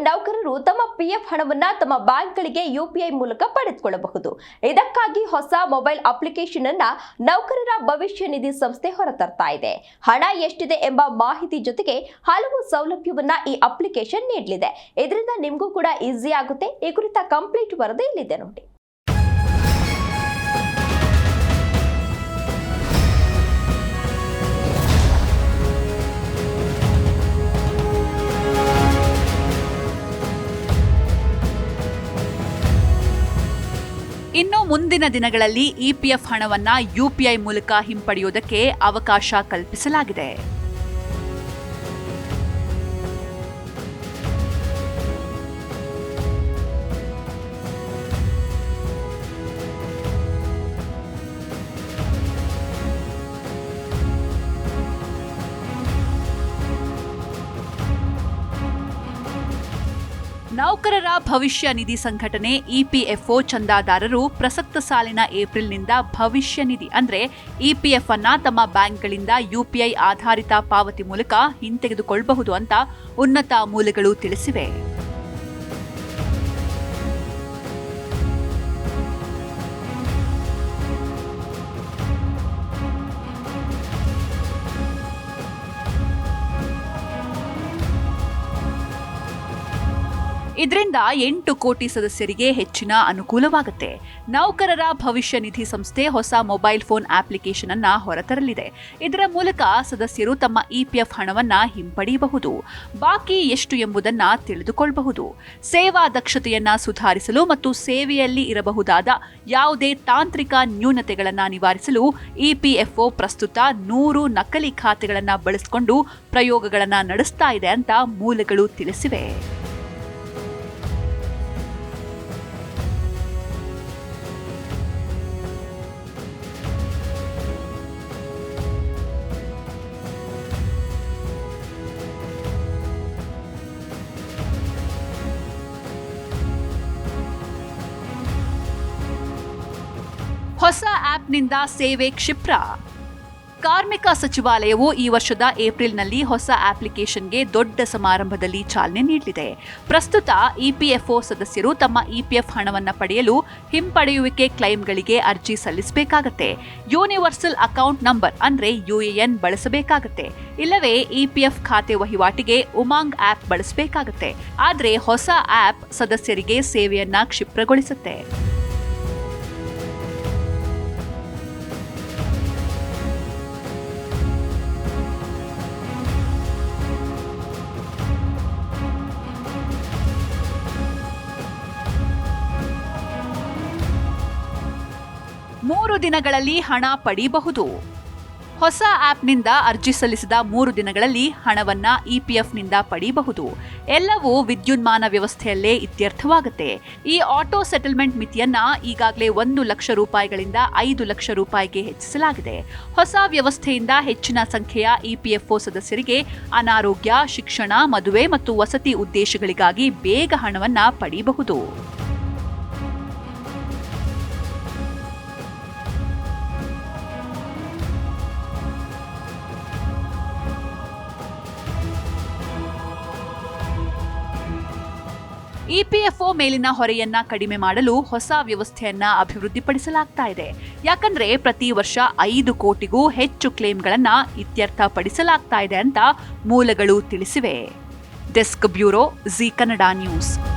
ನೌಕರರು ತಮ್ಮ ಪಿಎಫ್ ಹಣವನ್ನ ತಮ್ಮ ಬ್ಯಾಂಕ್ಗಳಿಗೆ ಯುಪಿಐ ಮೂಲಕ ಪಡೆದುಕೊಳ್ಳಬಹುದು. ಇದಕ್ಕಾಗಿ ಹೊಸ ಮೊಬೈಲ್ ಅಪ್ಲಿಕೇಶನ್ ಅನ್ನ ನೌಕರರ ಭವಿಷ್ಯ ನಿಧಿ ಸಂಸ್ಥೆ ಹೊರತರ್ತಾ ಇದೆ. ಹಣ ಎಷ್ಟಿದೆ ಎಂಬ ಮಾಹಿತಿ ಜೊತೆಗೆ ಹಲವು ಸೌಲಭ್ಯವನ್ನ ಈ ಅಪ್ಲಿಕೇಶನ್ ನೀಡಲಿದೆ. ಇದರಿಂದ ನಿಮಗೂ ಕೂಡ ಈಸಿ ಆಗುತ್ತೆ. ಈ ಕುರಿತ ಕಂಪ್ಲೀಟ್ ವರದಿ ಇಲ್ಲಿದೆ ನೋಡಿ. ಇನ್ನು ಮುಂದಿನ ದಿನಗಳಲ್ಲಿ ಇಪಿಎಫ್ ಹಣವನ್ನ ಯುಪಿಐ ಮೂಲಕ ಹಿಂಪಡೆಯುವುದಕ್ಕೆ ಅವಕಾಶ ಕಲ್ಪಿಸಲಾಗಿದೆ. ನೌಕರರ ಭವಿಷ್ಯ ನಿಧಿ ಸಂಘಟನೆ ಇಪಿಎಫ್ಒ ಚಂದಾದಾರರು ಪ್ರಸಕ್ತ ಸಾಲಿನ ಏಪ್ರಿಲ್ನಿಂದ ಭವಿಷ್ಯ ನಿಧಿ ಅಂದರೆ ಇಪಿಎಫ್ ಅನ್ನ ತಮ್ಮ ಬ್ಯಾಂಕ್ಗಳಿಂದ ಯುಪಿಐ ಆಧಾರಿತ ಪಾವತಿ ಮೂಲಕ ಹಿಂತೆಗೆದುಕೊಳ್ಳಬಹುದು ಅಂತ ಉನ್ನತ ಮೂಲಗಳು ತಿಳಿಸಿವೆ. ಇದರಿಂದ ಎಂಟು ಕೋಟಿ ಸದಸ್ಯರಿಗೆ ಹೆಚ್ಚಿನ ಅನುಕೂಲವಾಗುತ್ತೆ. ನೌಕರರ ಭವಿಷ್ಯ ನಿಧಿ ಸಂಸ್ಥೆ ಹೊಸ ಮೊಬೈಲ್ ಫೋನ್ ಅಪ್ಲಿಕೇಶನ್ ಅನ್ನ ಹೊರತರಲಿದೆ. ಇದರ ಮೂಲಕ ಸದಸ್ಯರು ತಮ್ಮ ಇಪಿಎಫ್ ಹಣವನ್ನ ಹಿಂಪಡೆಯಬಹುದು. ಬಾಕಿ ಎಷ್ಟು ಎಂಬುದನ್ನ ತಿಳಿದುಕೊಳ್ಳಬಹುದು ಸೇವಾ ದಕ್ಷತೆಯನ್ನ ಸುಧಾರಿಸಲು ಮತ್ತು ಸೇವೆಯಲ್ಲಿ ಇರಬಹುದಾದ ಯಾವುದೇ ತಾಂತ್ರಿಕ ನ್ಯೂನತೆಗಳನ್ನು ನಿವಾರಿಸಲು ಇಪಿಎಫ್ಒ ಪ್ರಸ್ತುತ ನೂರು ನಕಲಿ ಖಾತೆಗಳನ್ನು ಬಳಸಿಕೊಂಡು ಪ್ರಯೋಗಗಳನ್ನು ನಡೆಸ್ತಾ ಇದೆ ಅಂತ ಮೂಲಗಳು ತಿಳಿಸಿವೆ. ಹೊಸ ಆಪ್ನಿಂದ ಸೇವೆ ಕ್ಷಿಪ್ರ. ಕಾರ್ಮಿಕ ಸಚಿವಾಲಯವು ಈ ವರ್ಷದ ಏಪ್ರಿಲ್ನಲ್ಲಿ ಹೊಸ ಅಪ್ಲಿಕೇಶನ್ಗೆ ದೊಡ್ಡ ಸಮಾರಂಭದಲ್ಲಿ ಚಾಲನೆ ನೀಡಲಿದೆ. ಪ್ರಸ್ತುತ ಇಪಿಎಫ್ಒ ಸದಸ್ಯರು ತಮ್ಮ ಇಪಿಎಫ್ ಹಣವನ್ನು ಪಡೆಯಲು ಹಿಂಪಡೆಯುವಿಕೆ ಕ್ಲೈಮ್ಗಳಿಗೆ ಅರ್ಜಿ ಸಲ್ಲಿಸಬೇಕಾಗತ್ತೆ. ಯೂನಿವರ್ಸಲ್ ಅಕೌಂಟ್ ನಂಬರ್ ಅಂದರೆ ಯುಎಎನ್ ಬಳಸಬೇಕಾಗತ್ತೆ. ಇಲ್ಲವೇ ಇಪಿಎಫ್ ಖಾತೆ ವಹಿವಾಟಿಗೆ ಉಮಾಂಗ್ ಆಪ್ ಬಳಸಬೇಕಾಗತ್ತೆ. ಆದರೆ ಹೊಸ ಆಪ್ ಸದಸ್ಯರಿಗೆ ಸೇವೆಯನ್ನ ಕ್ಷಿಪ್ರಗೊಳಿಸುತ್ತೆ. ಮೂರು ದಿನಗಳಲ್ಲಿ ಹಣ ಪಡೆಯಬಹುದು ಹೊಸ ಆಪ್ನಿಂದ ಅರ್ಜಿ ಸಲ್ಲಿಸಿದ ಮೂರು ದಿನಗಳಲ್ಲಿ ಹಣವನ್ನ ಇಪಿಎಫ್ನಿಂದ ಪಡೆಯಬಹುದು ಎಲ್ಲವೂ ವಿದ್ಯುನ್ಮಾನ ವ್ಯವಸ್ಥೆಯಲ್ಲೇ ಇತ್ಯರ್ಥವಾಗುತ್ತೆ. ಈ ಆಟೋ ಸೆಟಲ್ಮೆಂಟ್ ಮಿತಿಯನ್ನು ಈಗಾಗಲೇ ಒಂದು ಲಕ್ಷ ರೂಪಾಯಿಗಳಿಂದ ಐದು ಲಕ್ಷ ರೂಪಾಯಿಗೆ ಹೆಚ್ಚಿಸಲಾಗಿದೆ. ಹೊಸ ವ್ಯವಸ್ಥೆಯಿಂದ ಹೆಚ್ಚಿನ ಸಂಖ್ಯೆಯ ಇಪಿಎಫ್ಒ ಸದಸ್ಯರಿಗೆ ಅನಾರೋಗ್ಯ, ಶಿಕ್ಷಣ, ಮದುವೆ ಮತ್ತು ವಸತಿ ಉದ್ದೇಶಗಳಿಗಾಗಿ ಬೇಗ ಹಣವನ್ನು ಪಡೆಯಬಹುದು ಇಪಿಎಫ್ಒ ಮೇಲಿನ ಹೊರೆಯನ್ನ ಕಡಿಮೆ ಮಾಡಲು ಹೊಸ ವ್ಯವಸ್ಥೆಯನ್ನ ಅಭಿವೃದ್ಧಿಪಡಿಸಲಾಗ್ತಾ ಇದೆ. ಯಾಕಂದ್ರೆ ಪ್ರತಿ ವರ್ಷ ಐದು ಕೋಟಿಗೂ ಹೆಚ್ಚು ಕ್ಲೇಮ್ಗಳನ್ನ ಇತ್ಯರ್ಥಪಡಿಸಲಾಗ್ತಾ ಇದೆ ಅಂತ ಮೂಲಗಳು ತಿಳಿಸಿವೆ. Desk bureau Zee Kannada news.